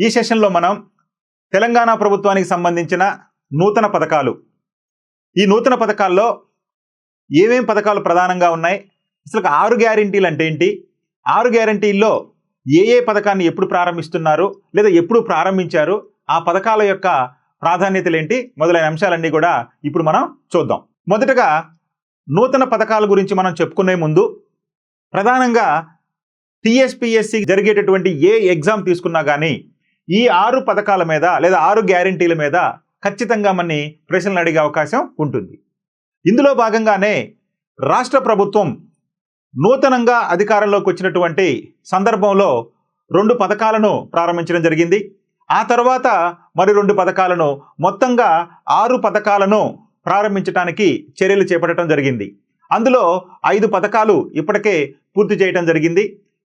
ఈ సెషన్లో మనం తెలంగాణ ప్రభుత్వానికి సంబంధించిన నూతన పథకాలు. ఈ నూతన పథకాల్లో ఏమేం పథకాలు ప్రధానంగా ఉన్నాయి? అసలు ఆరు గ్యారంటీలు అంటే ఏంటి? ఆరు గ్యారంటీల్లో ఏ ఏ పథకాన్ని ఎప్పుడు ప్రారంభిస్తున్నారు? లేదా ఎప్పుడు ప్రారంభించారు? ఆ పథకాల యొక్క ప్రాధాన్యతలు ఏంటి? మొదలైన అంశాలన్నీ కూడా ఇప్పుడు మనం చూద్దాం. మొదటగా నూతన పథకాల గురించి మనం చెప్పుకునే ముందు ప్రధానంగా టీఎస్పిఎస్సి జరిగేటటువంటి ఏ ఎగ్జామ్ తీసుకున్నా కానీ ఈ ఆరు పథకాల మీద లేదా ఆరు గ్యారంటీల మీద ఖచ్చితంగా మన్ని ప్రశ్నలు అడిగే అవకాశం ఉంటుంది. ఇందులో భాగంగానే రాష్ట్ర ప్రభుత్వం నూతనంగా అధికారంలోకి వచ్చినటువంటి సందర్భంలో రెండు పథకాలను ప్రారంభించడం జరిగింది. ఆ తర్వాత మరి రెండు పథకాలను మొత్తంగా ఆరు పథకాలను ప్రారంభించడానికి చర్యలు చేపట్టడం జరిగింది. అందులో ఐదు పథకాలు ఇప్పటికే పూర్తి చేయడం జరిగింది.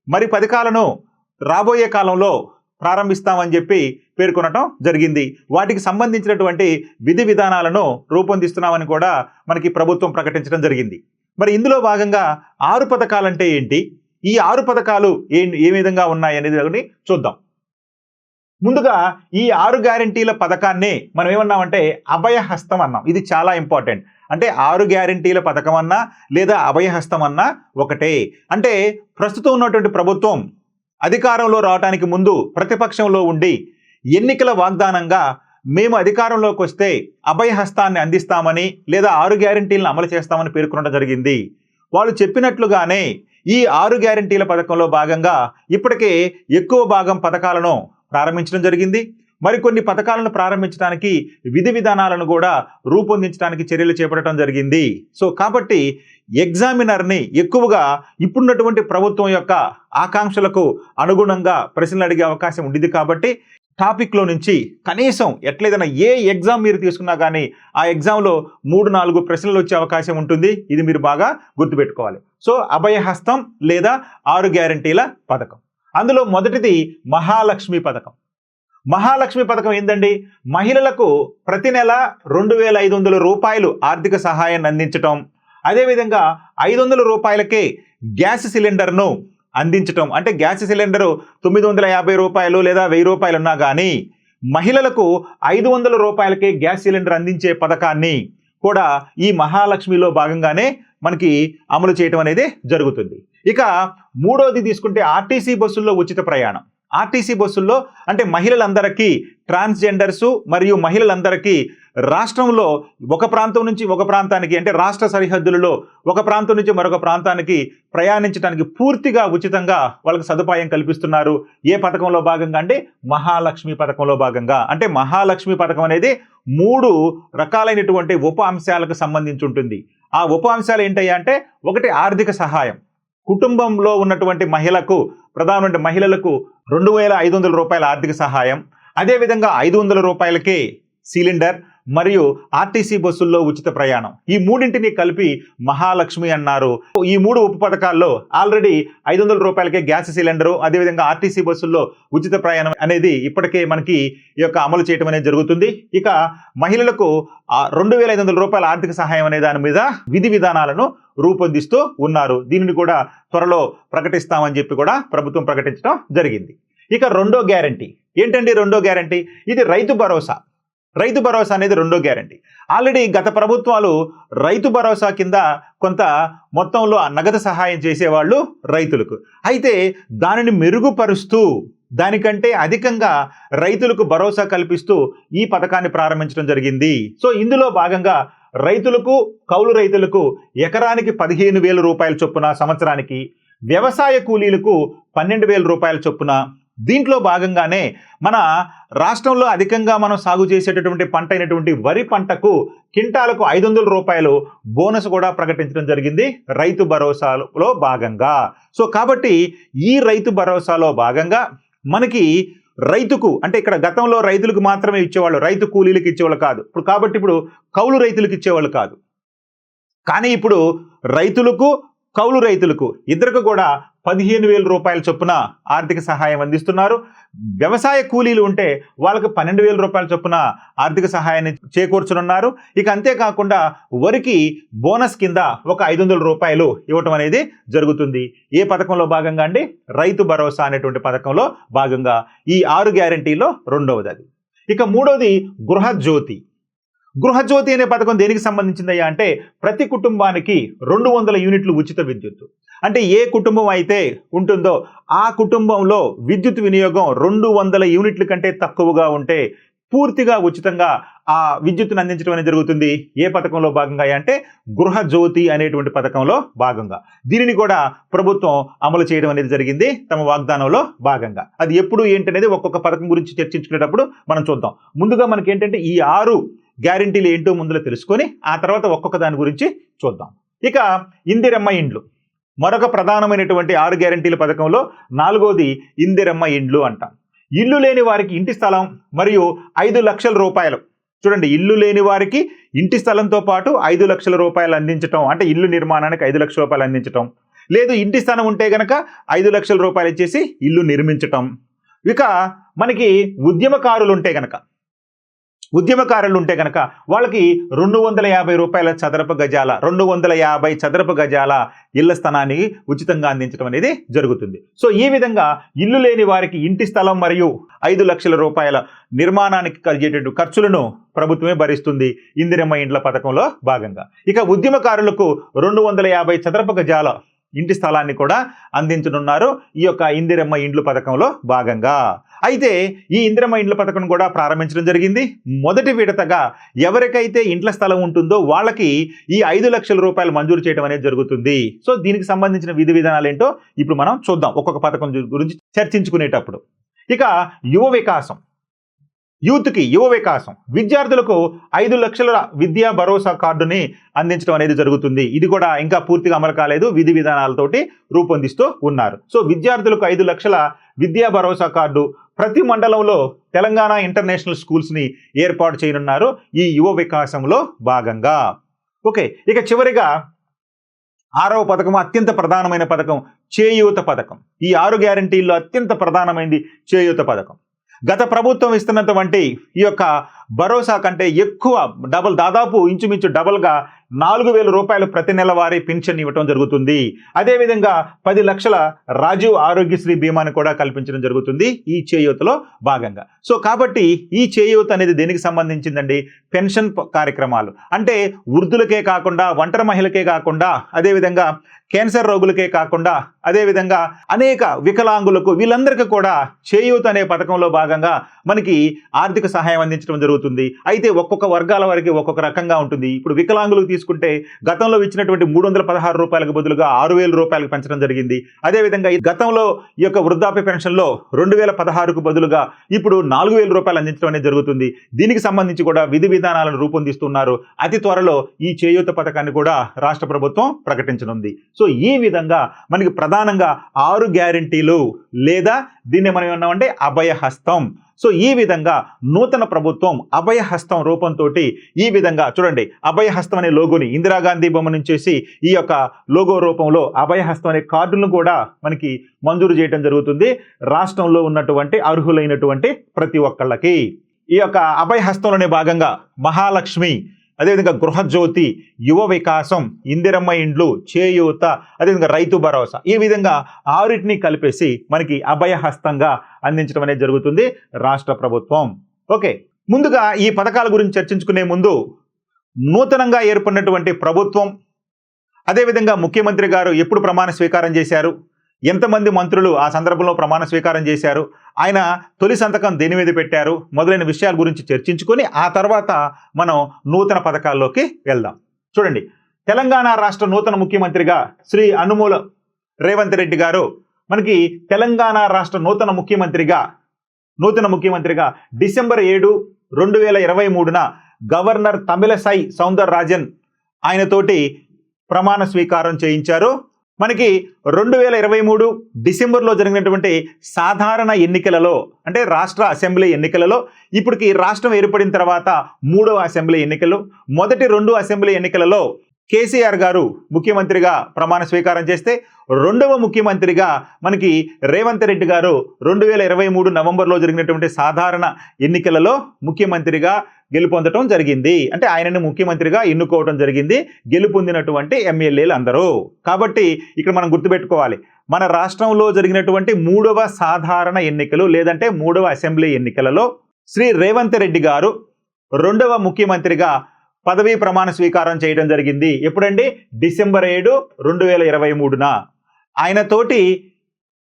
మరి పథకాలను రాబోయే కాలంలో ప్రారంభిస్తామని చెప్పి పేర్కొనటం జరిగింది. వాటికి సంబంధించినటువంటి విధి విధానాలను రూపొందిస్తున్నామని కూడా మనకి ప్రభుత్వం ప్రకటించడం జరిగింది. మరి ఇందులో భాగంగా ఆరు పథకాలంటే ఏంటి? ఈ ఆరు పథకాలు ఏ ఏ విధంగా ఉన్నాయి అనేది చూద్దాం. ముందుగా ఈ ఆరు గ్యారంటీల పథకాన్ని మనం ఏమన్నామంటే అభయహస్తం అన్నాం. ఇది చాలా ఇంపార్టెంట్. అంటే ఆరు గ్యారంటీల పథకం అన్నా లేదా అభయహస్తం అన్నా ఒకటే. అంటే ప్రస్తుతం ఉన్నటువంటి ప్రభుత్వం అధికారంలో రావడానికి ముందు ప్రతిపక్షంలో ఉండి ఎన్నికల వాగ్దానంగా మేము అధికారంలోకి వస్తే అభయహస్తాన్ని అందిస్తామని లేదా ఆరు గ్యారంటీలను అమలు చేస్తామని పేర్కొనడం జరిగింది. వాళ్ళు చెప్పినట్లుగానే ఈ ఆరు గ్యారంటీల పథకంలో భాగంగా ఇప్పటికే ఎక్కువ భాగం పథకాలను ప్రారంభించడం జరిగింది. మరికొన్ని పథకాలను ప్రారంభించడానికి విధి విధానాలను కూడా రూపొందించడానికి చర్యలు చేపట్టడం జరిగింది. సో కాబట్టి ఎగ్జామినర్ని ఎక్కువగా ఇప్పుడున్నటువంటి ప్రభుత్వం యొక్క ఆకాంక్షలకు అనుగుణంగా ప్రశ్నలు అడిగే అవకాశం ఉండేది కాబట్టి టాపిక్లో నుంచి కనీసం ఎట్లేదైనా ఏ ఎగ్జామ్ మీరు తీసుకున్నా కానీ ఆ ఎగ్జామ్లో మూడు నాలుగు ప్రశ్నలు వచ్చే అవకాశం ఉంటుంది. ఇది మీరు బాగా గుర్తుపెట్టుకోవాలి. సో అభయహస్తం లేదా ఆరు గ్యారంటీల పథకం. అందులో మొదటిది మహాలక్ష్మి పథకం. మహాలక్ష్మి పథకం ఏందండి? మహిళలకు ప్రతి నెల రెండు వేల ఐదు వందల రూపాయలు ఆర్థిక సహాయాన్ని అందించటం. అదేవిధంగా ఐదు వందల రూపాయలకే గ్యాస్ సిలిండర్ను అందించటం. అంటే గ్యాస్ సిలిండరు తొమ్మిది వందల యాభై రూపాయలు లేదా వెయ్యి రూపాయలు ఉన్నా కానీ మహిళలకు ఐదు వందల రూపాయలకే గ్యాస్ సిలిండర్ అందించే పథకాన్ని కూడా ఈ మహాలక్ష్మిలో భాగంగానే మనకి అమలు చేయటం అనేది జరుగుతుంది. ఇక మూడోది తీసుకుంటే ఆర్టీసీ బస్సుల్లో ఉచిత ప్రయాణం. ఆర్టీసీ బస్సుల్లో అంటే మహిళలందరికీ ట్రాన్స్జెండర్స్ మరియు మహిళలందరికీ రాష్ట్రంలో ఒక ప్రాంతం నుంచి ఒక ప్రాంతానికి అంటే రాష్ట్ర సరిహద్దులలో ఒక ప్రాంతం నుంచి మరొక ప్రాంతానికి ప్రయాణించడానికి పూర్తిగా ఉచితంగా వాళ్ళకి సదుపాయం కల్పిస్తున్నారు. ఏ పథకంలో భాగంగా అంటే మహాలక్ష్మి పథకంలో భాగంగా. అంటే మహాలక్ష్మి పథకం అనేది మూడు రకాలైనటువంటి ఉప అంశాలకు సంబంధించి ఉంటుంది. ఆ ఉప అంశాలు ఏంటయ్యా అంటే ఒకటి ఆర్థిక సహాయం. కుటుంబంలో ఉన్నటువంటి మహిళకు ప్రధానమైన మహిళలకు రెండు వేల ఐదు వందల రూపాయల ఆర్థిక సహాయం. అదేవిధంగా ఐదు వందల రూపాయలకే సిలిండర్ మరియు ఆర్టీసీ బస్సుల్లో ఉచిత ప్రయాణం. ఈ మూడింటిని కలిపి మహాలక్ష్మి అన్నారు. ఈ మూడు ఉప పథకాల్లో ఆల్రెడీ ఐదు వందల రూపాయలకే గ్యాస్ సిలిండరు అదేవిధంగా ఆర్టీసీ బస్సుల్లో ఉచిత ప్రయాణం అనేది ఇప్పటికే మనకి ఈ యొక్క అమలు చేయడం అనేది జరుగుతుంది. ఇక మహిళలకు రెండు వేల ఐదు వందల రూపాయల ఆర్థిక సహాయం అనే దాని మీద విధి విధానాలను రూపొందిస్తూ ఉన్నారు. దీనిని కూడా త్వరలో ప్రకటిస్తామని చెప్పి కూడా ప్రభుత్వం ప్రకటించడం జరిగింది. ఇక రెండో గ్యారంటీ. ఏంటండి రెండో గ్యారంటీ? ఇది రైతు భరోసా. రైతు భరోసా అనేది రెండో గ్యారంటీ. ఆల్రెడీ గత ప్రభుత్వాలు రైతు భరోసా కింద కొంత మొత్తంలో నగదు సహాయం చేసేవాళ్ళు రైతులకు. అయితే దానిని మెరుగుపరుస్తూ దానికంటే అధికంగా రైతులకు భరోసా కల్పిస్తూ ఈ పథకాన్ని ప్రారంభించడం జరిగింది. సో ఇందులో భాగంగా రైతులకు కౌలు రైతులకు ఎకరానికి పదిహేను వేల రూపాయల చొప్పున సంవత్సరానికి వ్యవసాయ కూలీలకు పన్నెండు వేల రూపాయల చొప్పున దీంట్లో భాగంగానే మన రాష్ట్రంలో అధికంగా మనం సాగు చేసేటటువంటి పంట అయినటువంటి వరి పంటకు కింటాలకు ఐదు వందల రూపాయలు బోనస్ కూడా ప్రకటించడం జరిగింది. రైతు భరోసాలో భాగంగా. సో కాబట్టి ఈ రైతు భరోసాలో భాగంగా మనకి రైతుకు అంటే ఇక్కడ గతంలో రైతులకు మాత్రమే ఇచ్చేవాళ్ళు రైతు కూలీలకు ఇచ్చేవాళ్ళు కాదు. ఇప్పుడు కాబట్టి ఇప్పుడు కౌలు రైతులకు ఇచ్చేవాళ్ళు కాదు. కానీ ఇప్పుడు రైతులకు కౌలు రైతులకు ఇద్దరికి కూడా పదిహేను వేల రూపాయల చొప్పున ఆర్థిక సహాయం అందిస్తున్నారు. వ్యవసాయ కూలీలు ఉంటే వాళ్ళకి పన్నెండు వేల రూపాయల చొప్పున ఆర్థిక సహాయాన్ని చేకూర్చనున్నారు. ఇక అంతేకాకుండా వరికి బోనస్ కింద ఒక ఐదు వందల రూపాయలు ఇవ్వటం అనేది జరుగుతుంది. ఏ పథకంలో భాగంగా అండి? రైతు భరోసా అనేటువంటి పథకంలో భాగంగా ఈ ఆరు గ్యారంటీలో రెండవది అది. ఇక మూడవది గృహజ్యోతి. గృహజ్యోతి అనే పథకం దేనికి సంబంధించిందయ్యా అంటే ప్రతి కుటుంబానికి రెండు వందల యూనిట్లు ఉచిత విద్యుత్ అంటే ఏ కుటుంబం అయితే ఉంటుందో ఆ కుటుంబంలో విద్యుత్ వినియోగం రెండు వందల యూనిట్ల కంటే తక్కువగా ఉంటే పూర్తిగా ఉచితంగా ఆ విద్యుత్తును అందించడం అనేది జరుగుతుంది. ఏ పథకంలో భాగంగా అంటే గృహజ్యోతి అనేటువంటి పథకంలో భాగంగా. దీనిని కూడా ప్రభుత్వం అమలు చేయడం అనేది జరిగింది. తమ వాగ్దానంలో భాగంగా. అది ఎప్పుడు ఏంటనేది ఒక్కొక్క పథకం గురించి చర్చించుకునేటప్పుడు మనం చూద్దాం. ముందుగా మనకి ఏంటంటే ఈ ఆరు గ్యారంటీలు ఏంటో ముందులో తెలుసుకొని ఆ తర్వాత ఒక్కొక్క దాని గురించి చూద్దాం. ఇక ఇందిరమ్మ ఇండ్లు. మరొక ప్రధానమైనటువంటి ఆరు గ్యారంటీల పథకంలో నాలుగోది ఇందిరమ్మ ఇండ్లు అంటాం. ఇల్లు లేని వారికి ఇంటి స్థలం మరియు ఐదు లక్షల రూపాయలు. చూడండి ఇల్లు లేని వారికి ఇంటి స్థలంతో పాటు ఐదు లక్షల రూపాయలు అందించటం అంటే ఇల్లు నిర్మాణానికి ఐదు లక్షల రూపాయలు అందించటం. లేదు ఇంటి స్థలం ఉంటే గనక ఐదు లక్షల రూపాయలు ఇచ్చేసి ఇల్లు నిర్మించటం. ఇక మనకి ఉద్యమకారులు ఉంటే గనక ఉద్యమకారులు ఉంటే కనుక వాళ్ళకి రెండు వందల యాభై రూపాయల చదరపు గజాల రెండు వందల యాభై చదరపు గజాల ఇళ్ళ స్థలాన్ని ఉచితంగా అందించడం అనేది జరుగుతుంది. సో ఈ విధంగా ఇల్లు లేని వారికి ఇంటి స్థలం మరియు ఐదు లక్షల రూపాయల నిర్మాణానికి కలిగేటటువంటి ఖర్చులను ప్రభుత్వమే భరిస్తుంది. ఇందిరమ్మ ఇండ్ల పథకంలో భాగంగా. ఇక ఉద్యమకారులకు రెండు వందల యాభై చదరపు గజాల ఇంటి స్థలాన్ని కూడా అందించనున్నారు. ఈ యొక్క ఇందిరమ్మ ఇండ్లు పథకంలో భాగంగా. అయితే ఈ ఇందిరమ్మ ఇండ్ల పథకం కూడా ప్రారంభించడం జరిగింది. మొదటి విడతగా ఎవరికైతే ఇంట్ల స్థలం ఉంటుందో వాళ్ళకి ఈ ఐదు లక్షల రూపాయలు మంజూరు చేయడం అనేది జరుగుతుంది. సో దీనికి సంబంధించిన విధి విధానాలు ఏంటో ఇప్పుడు మనం చూద్దాం ఒక్కొక్క పథకం గురించి చర్చించుకునేటప్పుడు. ఇక యువ వికాసం. యూత్కి యువ వికాసం. విద్యార్థులకు ఐదు లక్షల విద్యా భరోసా కార్డుని అందించడం అనేది జరుగుతుంది. ఇది కూడా ఇంకా పూర్తిగా అమలు కాలేదు. విధి విధానాలతోటి రూపొందిస్తూ ఉన్నారు. సో విద్యార్థులకు ఐదు లక్షల విద్యా భరోసా కార్డు ప్రతి మండలంలో తెలంగాణ ఇంటర్నేషనల్ స్కూల్స్ని ఏర్పాటు చేయనున్నారు. ఈ యువ వికాసంలో భాగంగా. ఓకే ఇక చివరిగా ఆరవ పథకం అత్యంత ప్రధానమైన పథకం చేయూత పథకం. ఈ ఆరు గ్యారంటీల్లో అత్యంత ప్రధానమైనది చేయూత పథకం. గత ప్రభుత్వం ఇస్తున్నటువంటి ఈ యొక్క భరోసా కంటే ఎక్కువ డబల్ దాదాపు ఇంచుమించు డబల్గా నాలుగు వేల రూపాయలు ప్రతి నెల వారి పెన్షన్ ఇవ్వటం జరుగుతుంది. అదేవిధంగా పది లక్షల రాజీవ్ ఆరోగ్యశ్రీ బీమాని కూడా కల్పించడం జరుగుతుంది ఈ చేయూతలో భాగంగా. సో కాబట్టి ఈ చేయూత అనేది దేనికి సంబంధించిందండి? పెన్షన్ కార్యక్రమాలు. అంటే వృద్ధులకే కాకుండా ఒంటరి మహిళకే కాకుండా అదేవిధంగా క్యాన్సర్ రోగులకే కాకుండా అదేవిధంగా అనేక వికలాంగులకు వీళ్ళందరికీ కూడా చేయూత అనే పథకంలో భాగంగా మనకి ఆర్థిక సహాయం అందించడం జరుగుతుంది. అయితే ఒక్కొక్క వర్గాల వారికి ఒక్కొక్క రకంగా ఉంటుంది. ఇప్పుడు వికలాంగులకు తీసుకుంటే గతంలో ఇచ్చినటువంటి మూడు వందల పదహారు రూపాయలకు బదులుగా ఆరు వేల రూపాయలకు పెంచడం జరిగింది. అదేవిధంగా ఈ గతంలో ఈ యొక్క వృద్ధాప్య పెన్షన్లో రెండు వేల పదహారుకు బదులుగా ఇప్పుడు నాలుగు వేల రూపాయలు అందించడం అనేది జరుగుతుంది. దీనికి సంబంధించి కూడా విధి విధానాలను రూపొందిస్తున్నారు. అతి త్వరలో ఈ చేయూత పథకాన్ని కూడా రాష్ట్ర ప్రభుత్వం ప్రకటించనుంది. సో ఈ విధంగా మనకి ప్రధానంగా ఆరు గ్యారంటీలు లేదా దీన్ని మనం ఏమన్నామంటే అభయహస్తం. సో ఈ విధంగా నూతన ప్రభుత్వం అభయహస్తం రూపంతో ఈ విధంగా చూడండి అభయహస్తం అనే లోగోని ఇందిరాగాంధీ బొమ్మ నుంచేసి ఈ యొక్క లోగో రూపంలో అభయహస్తం అనే కార్డులను కూడా మనకి మంజూరు చేయడం జరుగుతుంది. రాష్ట్రంలో ఉన్నటువంటి అర్హులైనటువంటి ప్రతి ఒక్కళ్ళకి. ఈ యొక్క అభయహస్తంలోనే భాగంగా మహాలక్ష్మి అదేవిధంగా గృహజ్యోతి యువ వికాసం ఇందిరమ్మ ఇండ్లు చేయూత అదేవిధంగా రైతు భరోసా. ఈ విధంగా ఆరిటిని కలిపేసి మనకి అభయహస్తంగా అందించడం అనేది జరుగుతుంది రాష్ట్ర ప్రభుత్వం. ఓకే. ముందుగా ఈ పథకాల గురించి చర్చించుకునే ముందు నూతనంగా ఏర్పడినటువంటి ప్రభుత్వం అదేవిధంగా ముఖ్యమంత్రి గారు ఎప్పుడు ప్రమాణ స్వీకారం చేశారు? ఎంతమంది మంత్రులు ఆ సందర్భంలో ప్రమాణ స్వీకారం చేశారు? ఆయన తొలి సంతకం దేని మీద పెట్టారు? మొదలైన విషయాల గురించి చర్చించుకొని ఆ తర్వాత మనం నూతన పథకాల్లోకి వెళ్దాం. చూడండి తెలంగాణ రాష్ట్ర నూతన ముఖ్యమంత్రిగా శ్రీ అనుమూల రేవంత్ రెడ్డి గారు మనకి తెలంగాణ రాష్ట్ర నూతన ముఖ్యమంత్రిగా నూతన ముఖ్యమంత్రిగా డిసెంబర్ ఏడు రెండు వేల ఇరవై మూడున గవర్నర్ తమిళసై సౌందర్ రాజన్ ఆయనతోటి ప్రమాణ స్వీకారం చేయించారు. మనకి రెండు వేల ఇరవై మూడు డిసెంబర్లో జరిగినటువంటి సాధారణ ఎన్నికలలో అంటే రాష్ట్ర అసెంబ్లీ ఎన్నికలలో ఇప్పటికి రాష్ట్రం ఏర్పడిన తర్వాత మూడవ అసెంబ్లీ ఎన్నికలు మొదటి రెండు అసెంబ్లీ ఎన్నికలలో కేసీఆర్ గారు ముఖ్యమంత్రిగా ప్రమాణ స్వీకారం చేస్తే రెండవ ముఖ్యమంత్రిగా మనకి రేవంత్ రెడ్డి గారు రెండు వేల ఇరవై మూడు నవంబర్లో జరిగినటువంటి సాధారణ ఎన్నికలలో ముఖ్యమంత్రిగా గెలుపొందడం జరిగింది. అంటే ఆయనని ముఖ్యమంత్రిగా ఎన్నుకోవడం జరిగింది. గెలుపొందినటువంటి ఎమ్మెల్యేలు అందరూ కాబట్టి ఇక్కడ మనం గుర్తుపెట్టుకోవాలి. మన రాష్ట్రంలో జరిగినటువంటి మూడవ సాధారణ ఎన్నికలు లేదంటే మూడవ అసెంబ్లీ ఎన్నికలలో శ్రీ రేవంత్ రెడ్డి గారు రెండవ ముఖ్యమంత్రిగా పదవీ ప్రమాణ స్వీకారం చేయడం జరిగింది. ఎప్పుడండి? డిసెంబర్ ఏడు రెండు వేల ఇరవై మూడున. ఆయనతోటి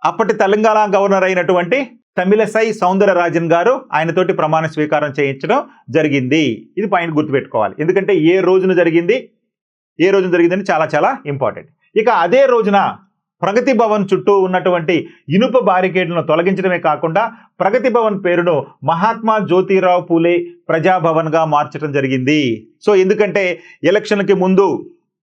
అప్పటి తెలంగాణ గవర్నర్ అయినటువంటి తమిళసై సౌందరరాజన్ గారు ఆయనతోటి ప్రమాణ స్వీకారం చేయించడం జరిగింది. ఇది పాయింట్ గుర్తుపెట్టుకోవాలి. ఎందుకంటే ఏ రోజున జరిగింది? ఏ రోజున జరిగిందని చాలా చాలా ఇంపార్టెంట్. ఇక అదే రోజున ప్రగతి భవన్ చుట్టూ ఉన్నటువంటి ఇనుప బారికేడ్లను తొలగించడమే కాకుండా ప్రగతి భవన్ పేరును మహాత్మా జ్యోతిరావు పూలే ప్రజాభవన్గా మార్చడం జరిగింది. సో ఎందుకంటే ఎలక్షన్కి ముందు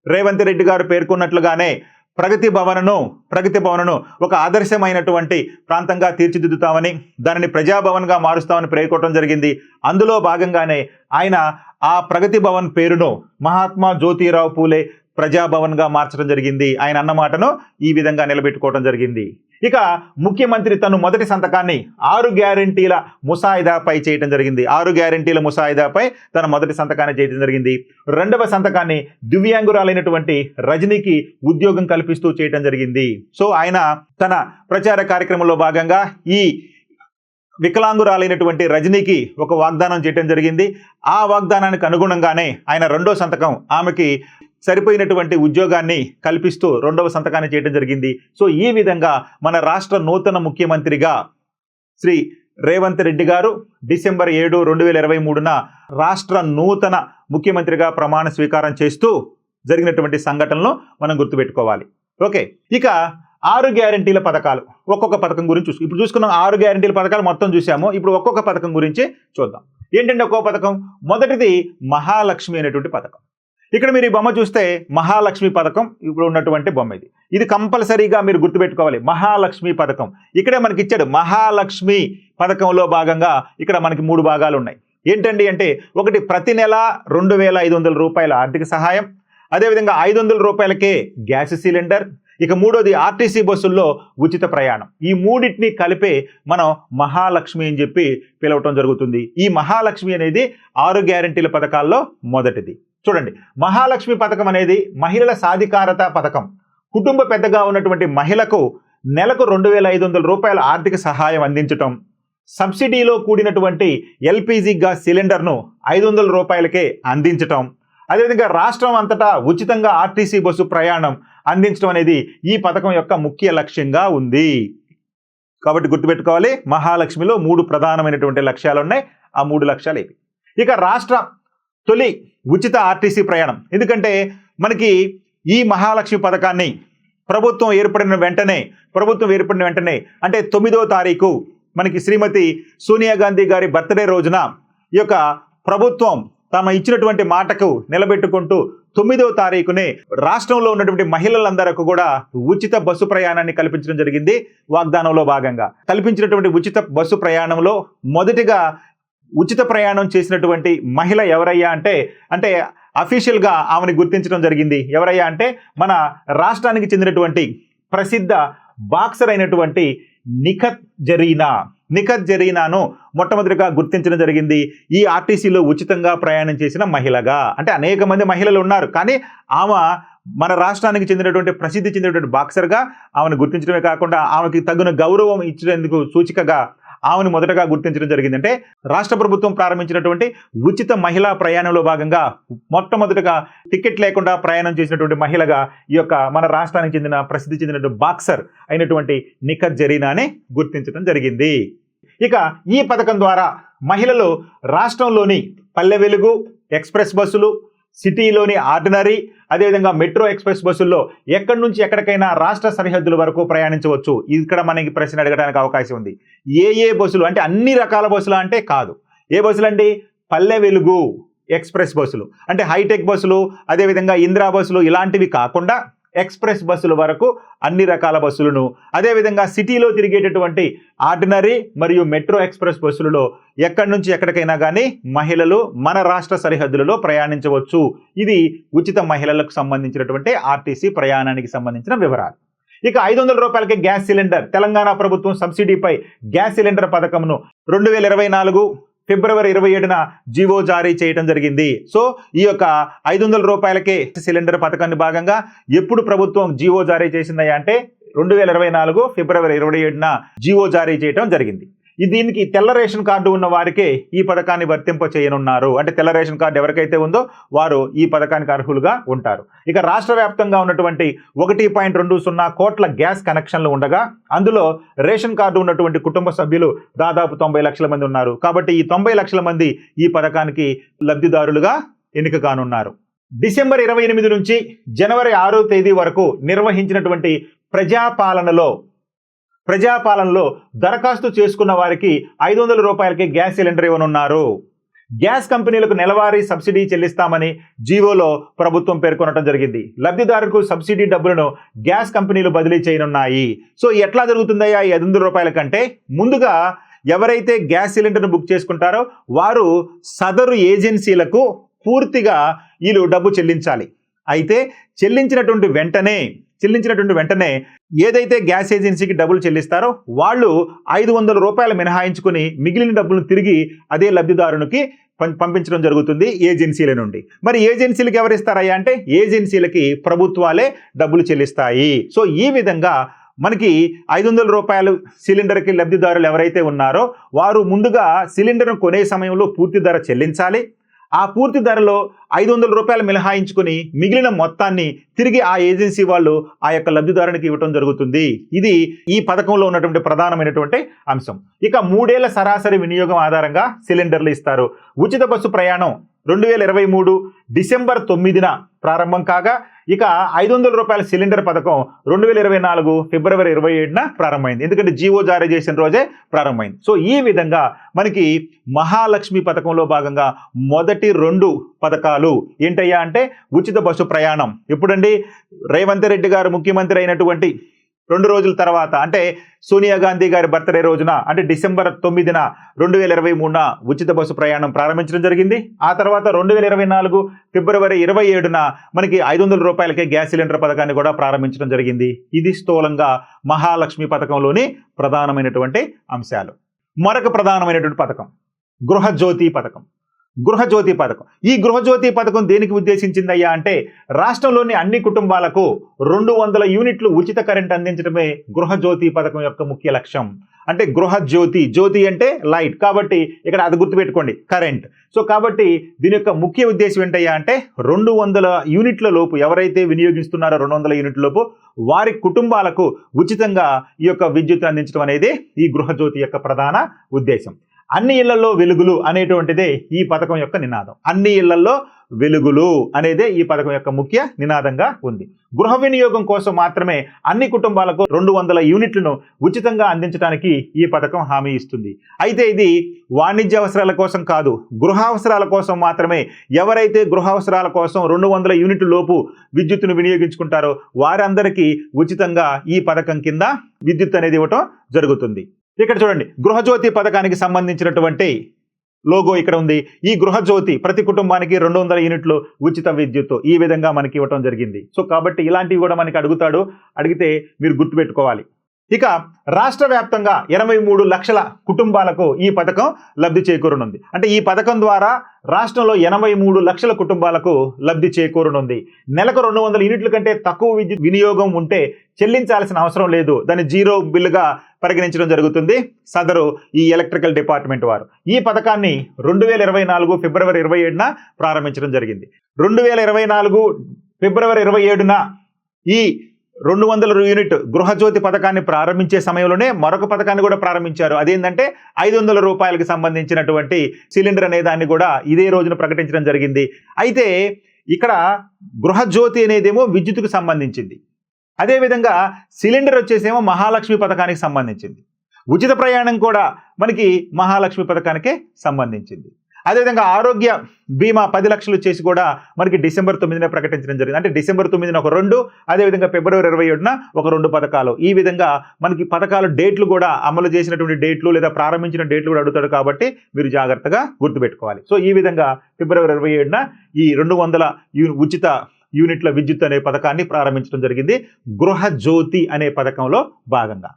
రేవంత్ రెడ్డి గారు పేర్కొన్నట్లుగానే ప్రగతి భవనను ప్రగతి భవనను ఒక ఆదర్శమైనటువంటి ప్రాంతంగా తీర్చిదిద్దుతామని దానిని ప్రజాభవన్గా మారుస్తామని పేర్కొనడం జరిగింది. అందులో భాగంగానే ఆయన ఆ ప్రగతి భవన్ పేరును మహాత్మా జ్యోతిరావు పూలే ప్రజాభవన్గా మార్చడం జరిగింది. ఆయన అన్న మాటను ఈ విధంగా నిలబెట్టుకోవడం జరిగింది. ఇక ముఖ్యమంత్రి తను మొదటి సంతకాన్ని ఆరు గ్యారంటీల ముసాయిదాపై చేయటం జరిగింది. ఆరు గ్యారంటీల ముసాయిదాపై తన మొదటి సంతకాన్ని చేయడం జరిగింది. రెండవ సంతకాన్ని దివ్యాంగురాలైనటువంటి రజనీకి ఉద్యోగం కల్పిస్తూ చేయటం జరిగింది. సో ఆయన తన ప్రచార కార్యక్రమంలో భాగంగా ఈ వికలాంగురాలైనటువంటి రజనీకి ఒక వాగ్దానం చేయటం జరిగింది. ఆ వాగ్దానానికి అనుగుణంగానే ఆయన రెండో సంతకం ఆమెకి సరిపోయినటువంటి ఉద్యోగాన్ని కల్పిస్తూ రెండవ సంతకాన్ని చేయడం జరిగింది. సో ఈ విధంగా మన రాష్ట్ర నూతన ముఖ్యమంత్రిగా శ్రీ రేవంత్ రెడ్డి గారు డిసెంబర్ ఏడు రెండు వేల ఇరవై మూడున రాష్ట్ర నూతన ముఖ్యమంత్రిగా ప్రమాణ స్వీకారం చేస్తూ జరిగినటువంటి సంఘటనలు మనం గుర్తుపెట్టుకోవాలి. ఓకే ఇక ఆరు గ్యారంటీల పథకాలు. ఒక్కొక్క పథకం గురించి చూసు ఇప్పుడు చూసుకున్నాం ఆరు గ్యారంటీల పథకాలు మొత్తం చూసాము. ఇప్పుడు ఒక్కొక్క పథకం గురించి చూద్దాం. ఏంటంటే ఒక్కొక్క పథకం? మొదటిది మహాలక్ష్మి అనేటువంటి పథకం. ఇక్కడ మీరు ఈ బొమ్మ చూస్తే మహాలక్ష్మి పథకం ఇప్పుడు ఉన్నటువంటి బొమ్మ ఇది. ఇది కంపల్సరీగా మీరు గుర్తుపెట్టుకోవాలి. మహాలక్ష్మి పథకం. ఇక్కడే మనకి ఇచ్చాడు మహాలక్ష్మి పథకంలో భాగంగా ఇక్కడ మనకి మూడు భాగాలు ఉన్నాయి. ఏంటండి అంటే ఒకటి ప్రతి నెల రెండు వేల ఐదు వందల రూపాయల ఆర్థిక సహాయం అదేవిధంగా ఐదు వందల రూపాయలకే గ్యాస్ సిలిండర్ ఇక మూడోది ఆర్టీసీ బస్సుల్లో ఉచిత ప్రయాణం. ఈ మూడింటిని కలిపే మనం మహాలక్ష్మి అని చెప్పి పిలవటం జరుగుతుంది. ఈ మహాలక్ష్మి అనేది ఆరు గ్యారంటీల పథకాల్లో మొదటిది. చూడండి మహాలక్ష్మి పథకం అనేది మహిళల సాధికారత పథకం. కుటుంబ పెద్దగా ఉన్నటువంటి మహిళకు నెలకు రెండు వేల ఐదు వందల రూపాయల ఆర్థిక సహాయం అందించటం సబ్సిడీలో కూడినటువంటి ఎల్పిజి గ్యాస్ సిలిండర్ను ఐదు వందల రూపాయలకే అందించటం. అదేవిధంగా రాష్ట్రం అంతటా ఉచితంగా ఆర్టీసీ బస్సు ప్రయాణం అందించడం అనేది ఈ పథకం యొక్క ముఖ్య లక్ష్యంగా ఉంది. కాబట్టి గుర్తుపెట్టుకోవాలి మహాలక్ష్మిలో మూడు ప్రధానమైనటువంటి లక్ష్యాలు ఉన్నాయి ఆ మూడు లక్ష్యాలు ఇవి ఇక రాష్ట్ర తొలి ఉచిత ఆర్టీసీ ప్రయాణం. ఎందుకంటే మనకి ఈ మహాలక్ష్మి పథకాన్ని ప్రభుత్వం ఏర్పడిన వెంటనే ప్రభుత్వం ఏర్పడిన వెంటనే అంటే తొమ్మిదో తారీఖు మనకి శ్రీమతి సోనియా గాంధీ గారి బర్త్డే రోజున ఈ యొక్క ప్రభుత్వం తమ ఇచ్చినటువంటి మాటకు నిలబెట్టుకుంటూ తొమ్మిదో తారీఖునే రాష్ట్రంలో ఉన్నటువంటి మహిళలందరకు కూడా ఉచిత బస్సు ప్రయాణాన్ని కల్పించడం జరిగింది. వాగ్దానంలో భాగంగా. కల్పించినటువంటి ఉచిత బస్సు ప్రయాణంలో మొదటిగా ఉచిత ప్రయాణం చేసినటువంటి మహిళ ఎవరయ్యా అంటే అంటే అఫీషియల్గా ఆమెను గుర్తించడం జరిగింది. ఎవరయ్యా అంటే మన రాష్ట్రానికి చెందినటువంటి ప్రసిద్ధ బాక్సర్ అయినటువంటి నిఖత్ జరీనా. నిఖత్ జరీనాను మొట్టమొదటిగా గుర్తించడం జరిగింది ఈ ఆర్టీసీలో ఉచితంగా ప్రయాణం చేసిన మహిళగా. అంటే అనేక మంది మహిళలు ఉన్నారు కానీ ఆమె మన రాష్ట్రానికి చెందినటువంటి ప్రసిద్ధి చెందినటువంటి బాక్సర్గా ఆమెను గుర్తించడమే కాకుండా ఆమెకి తగిన గౌరవం ఇచ్చినందుకు సూచికగా ఆమెను మొదటగా గుర్తించడం జరిగిందంటే రాష్ట్ర ప్రభుత్వం ప్రారంభించినటువంటి ఉచిత మహిళా ప్రయాణంలో భాగంగా మొట్టమొదటగా టికెట్ లేకుండా ప్రయాణం చేసినటువంటి మహిళగా ఈ యొక్క మన రాష్ట్రానికి చెందిన ప్రసిద్ధి చెందినటువంటి బాక్సర్ అయినటువంటి నిఖర్ జరీనానే గుర్తించడం జరిగింది. ఇక ఈ పథకం ద్వారా మహిళలు రాష్ట్రంలోని పల్లె వెలుగు ఎక్స్ప్రెస్ బస్సులు సిటీలోని ఆర్డినరీ అదేవిధంగా మెట్రో ఎక్స్ప్రెస్ బస్సుల్లో ఎక్కడి నుంచి ఎక్కడికైనా రాష్ట్ర సరిహద్దుల వరకు ప్రయాణించవచ్చు. ఇక్కడ మనకి ప్రశ్న అడగడానికి అవకాశం ఉంది. ఏ ఏ బస్సులు అంటే అన్ని రకాల బస్సులు అంటే కాదు. ఏ బస్సులు అండి పల్లె వెలుగు ఎక్స్ప్రెస్ బస్సులు. అంటే హైటెక్ బస్సులు అదేవిధంగా ఇందిరా బస్సులు ఇలాంటివి కాకుండా ఎక్స్ప్రెస్ బస్సుల వరకు అన్ని రకాల బస్సులను. అదేవిధంగా సిటీలో తిరిగేటటువంటి ఆర్డినరీ మరియు మెట్రో ఎక్స్ప్రెస్ బస్సులలో ఎక్కడి నుంచి ఎక్కడికైనా కానీ మహిళలు మన రాష్ట్ర సరిహద్దులలో ప్రయాణించవచ్చు. ఇది ఉచిత మహిళలకు సంబంధించినటువంటి ఆర్టీసీ ప్రయాణానికి సంబంధించిన వివరాలు. ఇక ఐదు వందల రూపాయలకి గ్యాస్ సిలిండర్. తెలంగాణ ప్రభుత్వం సబ్సిడీపై గ్యాస్ సిలిండర్ పథకంను రెండు వేల ఇరవై నాలుగు ఫిబ్రవరి ఇరవై ఏడున జీవో జారీ చేయడం జరిగింది. సో ఈ యొక్క ఐదు వందల రూపాయలకే సిలిండర్ పథకాన్ని భాగంగా ఎప్పుడు ప్రభుత్వం జీవో జారీ చేసిందయ్యా అంటే రెండు వేల ఇరవై నాలుగు ఫిబ్రవరి ఇరవై ఏడున జీవో జారీ చేయడం జరిగింది. దీనికి తెల్ల రేషన్ కార్డు ఉన్న వారికే ఈ పథకాన్ని వర్తింప చేయనున్నారు. అంటే తెల్ల రేషన్ కార్డు ఎవరికైతే ఉందో వారు ఈ పథకానికి అర్హులుగా ఉంటారు. ఇక రాష్ట్ర వ్యాప్తంగా ఉన్నటువంటి ఒకటి పాయింట్ రెండు సున్నా కోట్ల గ్యాస్ కనెక్షన్లు ఉండగా అందులో రేషన్ కార్డు ఉన్నటువంటి కుటుంబ సభ్యులు దాదాపు తొంభై లక్షల మంది ఉన్నారు. కాబట్టి ఈ తొంభై లక్షల మంది ఈ పథకానికి లబ్ధిదారులుగా ఎన్నిక కానున్నారు. డిసెంబర్ ఇరవై ఎనిమిది నుంచి జనవరి ఆరో తేదీ వరకు నిర్వహించినటువంటి ప్రజాపాలనలో ప్రజాపాలనలో దరఖాస్తు చేసుకున్న వారికి ఐదు వందల రూపాయలకి గ్యాస్ సిలిండర్ ఇవ్వనున్నారు. గ్యాస్ కంపెనీలకు నెలవారీ సబ్సిడీ చెల్లిస్తామని జీవోలో ప్రభుత్వం పేర్కొనడం జరిగింది. లబ్ధిదారులకు సబ్సిడీ డబ్బులను గ్యాస్ కంపెనీలు బదిలీ చేయనున్నాయి. సో ఎట్లా జరుగుతుందయ్యా ఐదు వందల రూపాయల కంటే? ముందుగా ఎవరైతే గ్యాస్ సిలిండర్ను బుక్ చేసుకుంటారో వారు సదరు ఏజెన్సీలకు పూర్తిగా వీళ్ళు డబ్బు చెల్లించాలి. అయితే చెల్లించినటువంటి వెంటనే చెల్లించినటువంటి వెంటనే ఏదైతే గ్యాస్ ఏజెన్సీకి డబ్బులు చెల్లిస్తారో వాళ్ళు ఐదు వందల రూపాయలు మినహాయించుకుని మిగిలిన డబ్బులు తిరిగి అదే లబ్ధిదారునికి పం- పంపించడం జరుగుతుంది ఏజెన్సీల నుండి. మరి ఏజెన్సీలకు ఎవరిస్తారయ్యా అంటే ఏజెన్సీలకి ప్రభుత్వాలే డబ్బులు చెల్లిస్తాయి. సో ఈ విధంగా మనకి ఐదు వందల రూపాయలు సిలిండర్కి లబ్ధిదారులు ఎవరైతే ఉన్నారో వారు ముందుగా సిలిండర్ను కొనే సమయంలో పూర్తి ధర చెల్లించాలి. ఆ పూర్తి ధరలో ఐదు వందల రూపాయలు మినహాయించుకుని మిగిలిన మొత్తాన్ని తిరిగి ఆ ఏజెన్సీ వాళ్ళు ఆ యొక్క లబ్ధిదారునికి ఇవ్వడం జరుగుతుంది. ఇది ఈ పథకంలో ఉన్నటువంటి ప్రధానమైనటువంటి అంశం. ఇక మూడేళ్ళ సరాసరి వినియోగం ఆధారంగా సిలిండర్లు ఇస్తారు. ఉచిత బస్సు ప్రయాణం రెండు వేల ఇరవై మూడు డిసెంబర్ తొమ్మిదిన ప్రారంభం కాగా ఇక ఐదు వందల రూపాయల సిలిండర్ పథకం రెండు వేల ఇరవై నాలుగు ఫిబ్రవరి ఇరవై ఏడున ప్రారంభమైంది. ఎందుకంటే జీవో జారీ చేసిన రోజే ప్రారంభమైంది. సో ఈ విధంగా మనకి మహాలక్ష్మి పథకంలో భాగంగా మొదటి రెండు పథకాలు ఏంటయ్యా అంటే ఉచిత బస్సు ప్రయాణం. ఎప్పుడండి? రేవంత్ రెడ్డి గారు ముఖ్యమంత్రి అయినటువంటి రెండు రోజుల తర్వాత అంటే సోనియా గాంధీ గారి బర్త్డే రోజున అంటే డిసెంబర్ తొమ్మిదిన రెండు వేల ఇరవై మూడున ఉచిత బస్సు ప్రయాణం ప్రారంభించడం జరిగింది. ఆ తర్వాత రెండు వేల ఇరవై నాలుగు ఫిబ్రవరి ఇరవై ఏడున మనకి ఐదు వందల రూపాయలకే గ్యాస్ సిలిండర్ పథకాన్ని కూడా ప్రారంభించడం జరిగింది. ఇది స్థూలంగా మహాలక్ష్మి పథకంలోని ప్రధానమైనటువంటి అంశాలు. మరొక ప్రధానమైనటువంటి పథకం గృహజ్యోతి పథకం. గృహజ్యోతి పథకం. ఈ గృహజ్యోతి పథకం దేనికి ఉద్దేశించిందయ్యా అంటే రాష్ట్రంలోని అన్ని కుటుంబాలకు రెండు వందల యూనిట్లు ఉచిత కరెంట్ అందించడమే గృహజ్యోతి పథకం యొక్క ముఖ్య లక్ష్యం. అంటే గృహజ్యోతి జ్యోతి అంటే లైట్. కాబట్టి ఇక్కడ అది గుర్తుపెట్టుకోండి కరెంట్. సో కాబట్టి దీని యొక్క ముఖ్య ఉద్దేశం ఏంటయ్యా అంటే రెండు వందల యూనిట్ల లోపు ఎవరైతే వినియోగిస్తున్నారో రెండు వందల యూనిట్ల లోపు వారి కుటుంబాలకు ఉచితంగా ఈ యొక్క విద్యుత్ అందించడం అనేది ఈ గృహజ్యోతి యొక్క ప్రధాన ఉద్దేశం. అన్ని ఇళ్ళలో వెలుగులు అనేటువంటిదే ఈ పథకం యొక్క నినాదం. అన్ని ఇళ్ళలో వెలుగులు అనేదే ఈ పథకం యొక్క ముఖ్య నినాదంగా ఉంది. గృహ వినియోగం కోసం మాత్రమే అన్ని కుటుంబాలకు రెండు వందల యూనిట్లను ఉచితంగా అందించడానికి ఈ పథకం హామీ ఇస్తుంది. అయితే ఇది వాణిజ్య అవసరాల కోసం కాదు గృహ అవసరాల కోసం మాత్రమే ఎవరైతే గృహ అవసరాల కోసం రెండు వందల యూనిట్ల లోపు విద్యుత్తును వినియోగించుకుంటారో వారందరికీ ఉచితంగా ఈ పథకం కింద విద్యుత్ అనేది ఇవ్వటం జరుగుతుంది. ఇక్కడ చూడండి గృహజ్యోతి పథకానికి సంబంధించినటువంటి లోగో ఇక్కడ ఉంది. ఈ గృహజ్యోతి ప్రతి కుటుంబానికి రెండు వందల యూనిట్లు ఉచిత విద్యుత్ ఈ విధంగా మనకి ఇవ్వటం జరిగింది. సో కాబట్టి ఇలాంటివి కూడా మనకి అడుగుతాడు. అడిగితే మీరు గుర్తుపెట్టుకోవాలి. ఇక రాష్ట్ర వ్యాప్తంగా ఎనభై మూడు లక్షల కుటుంబాలకు ఈ పథకం లబ్ధి చేకూరనుంది. అంటే ఈ పథకం ద్వారా రాష్ట్రంలో ఎనభై మూడు లక్షల కుటుంబాలకు లబ్ధి చేకూరనుంది. నెలకు రెండు వందల యూనిట్ల కంటే తక్కువ విద్యుత్ వినియోగం ఉంటే చెల్లించాల్సిన అవసరం లేదు. దాన్ని జీరో బిల్లుగా పరిగణించడం జరుగుతుంది. సదరు ఈ ఎలక్ట్రికల్ డిపార్ట్మెంట్ వారు. ఈ పథకాన్ని రెండు వేల ఇరవై నాలుగు ఫిబ్రవరి ఇరవై ఏడున ప్రారంభించడం జరిగింది. రెండు వేల ఇరవై నాలుగు ఫిబ్రవరి ఇరవై ఏడున ఈ రెండు వందల యూనిట్ గృహజ్యోతి పథకాన్ని ప్రారంభించే సమయంలోనే మరొక పథకాన్ని కూడా ప్రారంభించారు. అదేంటంటే ఐదు వందల రూపాయలకు సంబంధించినటువంటి సిలిండర్ అనే దాన్ని కూడా ఇదే రోజున ప్రకటించడం జరిగింది. అయితే ఇక్కడ గృహజ్యోతి అనేదేమో విద్యుత్తుకు సంబంధించింది. అదేవిధంగా సిలిండర్ వచ్చేసేమో మహాలక్ష్మి పథకానికి సంబంధించింది. ఉచిత ప్రయాణం కూడా మనకి మహాలక్ష్మి పథకానికే సంబంధించింది. అదేవిధంగా ఆరోగ్య బీమా పది లక్షలు చేసి కూడా మనకి డిసెంబర్ తొమ్మిదిన ప్రకటించడం జరిగింది. అంటే డిసెంబర్ తొమ్మిదిన ఒక రెండు అదేవిధంగా ఫిబ్రవరి ఇరవై ఏడున ఒక రెండు పథకాలు. ఈ విధంగా మనకి పథకాల డేట్లు కూడా అమలు చేసినటువంటి డేట్లు లేదా ప్రారంభించిన డేట్లు కూడా అడుగుతాడు కాబట్టి మీరు జాగ్రత్తగా గుర్తుపెట్టుకోవాలి. సో ఈ విధంగా ఫిబ్రవరి ఇరవై ఏడున ఈ రెండు వందల ఉచిత యూనిట్ల విద్యుత్ అనే పథకాన్ని ప్రారంభించడం జరిగింది. గృహ జ్యోతి అనే పథకంలో భాగంగా.